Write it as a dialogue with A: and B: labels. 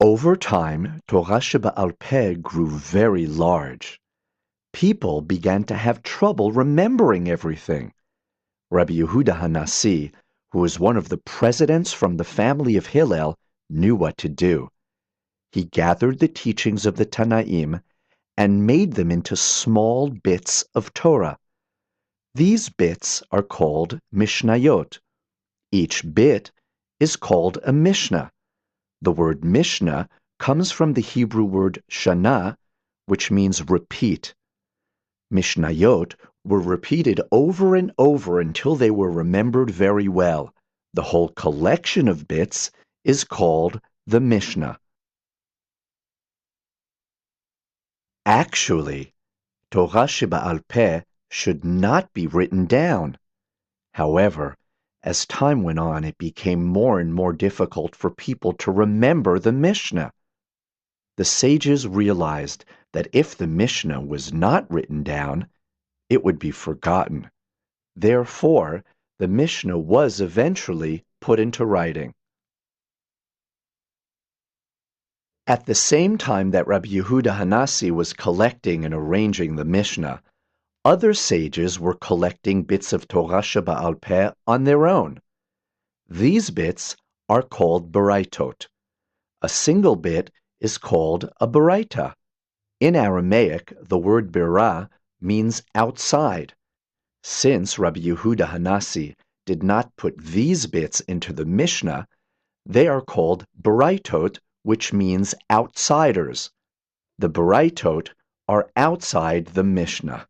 A: Over time, Torah Sheba'al Peh grew very large. People began to have trouble remembering everything. Rabbi Yehuda Hanasi, who was one of the presidents from the family of Hillel, knew what to do. He gathered the teachings of the Tanaim and made them into small bits of Torah. These bits are called Mishnayot. Each bit is called a Mishnah. The word Mishnah comes from the Hebrew word shana, which means repeat. Mishnayot were repeated over and over until they were remembered very well. The whole collection of bits is called the Mishnah. Actually, Torah Sheba'al Peh should not be written down. However, as time went on, it became more and more difficult for people to remember the Mishnah. The sages realized that if the Mishnah was not written down, it would be forgotten. Therefore, the Mishnah was eventually put into writing. At the same time that Rabbi Yehuda Hanasi was collecting and arranging the Mishnah, other sages were collecting bits of Torah Sheba'al Peh on their own. These bits are called Baraitot. A single bit is called a Baraita. In Aramaic, the word Birah means outside. Since Rabbi Yehuda Hanasi did not put these bits into the Mishnah, they are called Baraitot which means outsiders. The Baraitot are outside the Mishnah.